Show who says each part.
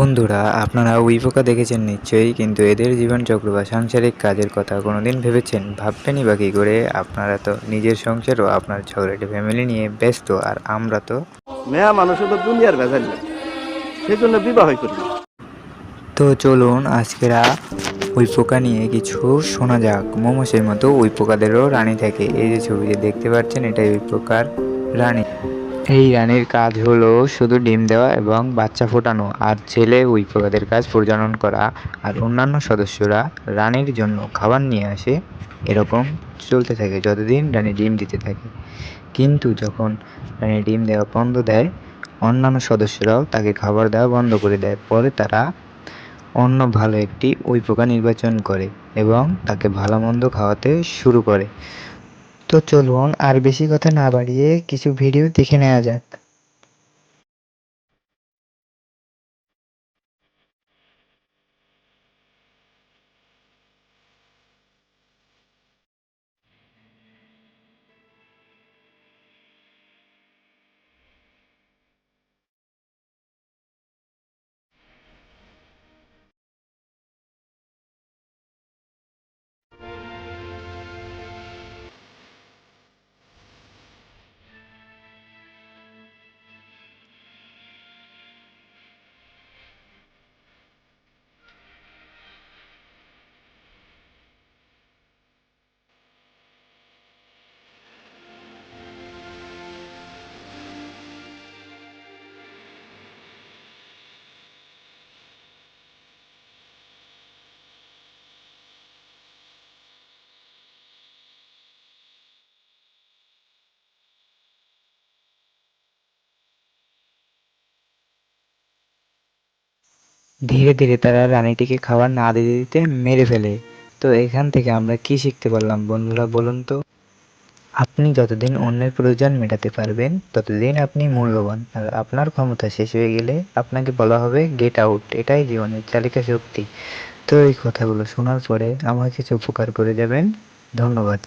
Speaker 1: বন্ধুরা আপনারা উইপোকা দেখেছেন নিশ্চয়ই কিন্তু এদের জীবনচক্র বা সাংসারিক কাজের কথা কোনোদিন ভেবেছেন? ভাববেনই বা কী করে? আপনারা তো নিজের সংসার ও আপনার ঝগড়াটে ফ্যামিলি নিয়ে ব্যস্ত আর আমরা তো
Speaker 2: মেয়া মানুষের তো দুনিয়ার ভেজাল সেই জন্য বিবাহ করি
Speaker 1: তো চলুন আজকেরা ওই পোকা নিয়ে কিছু শোনা যাক। মোমোসের মতো ওই পোকাদেরও রানী থাকে। এই যে ছবিতে দেখতে পাচ্ছেন এটাই ওই পোকার রানী। এই রানীর কাজ হলো শুধু ডিম দেওয়া এবং বাচ্চা ফোটানো আর ছেলে উইপোকাদের কাজ প্রজনন করা আর অন্যান্য সদস্যরা রানীর জন্য খাবার নিয়ে আসে, এরকম চলতে থাকে যতদিন রানী ডিম দিতে থাকে। কিন্তু যখন রানী ডিম দেওয়া বন্ধ দেয়, অন্যান্য সদস্যরাও তাকে খাবার দেওয়া বন্ধ করে দেয়। পরে তারা অন্য ভালো একটি উইপোকা নির্বাচন করে এবং তাকে ভালো মন্দ খাওয়াতে শুরু করে। তো চলুন আর বেশি কথা না বাড়িয়ে কিছু ভিডিও দেখে নেওয়া যাক। ধীরে ধীরে তারা রানীটিকে খাবার না দিতে দিতে মেরে ফেলে। তো এখান থেকে আমরা কি শিখতে পারলাম বন্ধুরা বলুন তো? আপনি যতদিন অন্যের প্রয়োজন মেটাতে পারবেন, ততদিন আপনি মূল্যবান। আর আপনার ক্ষমতা শেষ হয়ে গেলে আপনাকে বলা হবে গেট আউট এটাই জীবনের চালিকা শক্তি। তো এই কথাগুলো শোনার পরে আমার কিছু উপকার করে যাবেন। ধন্যবাদ।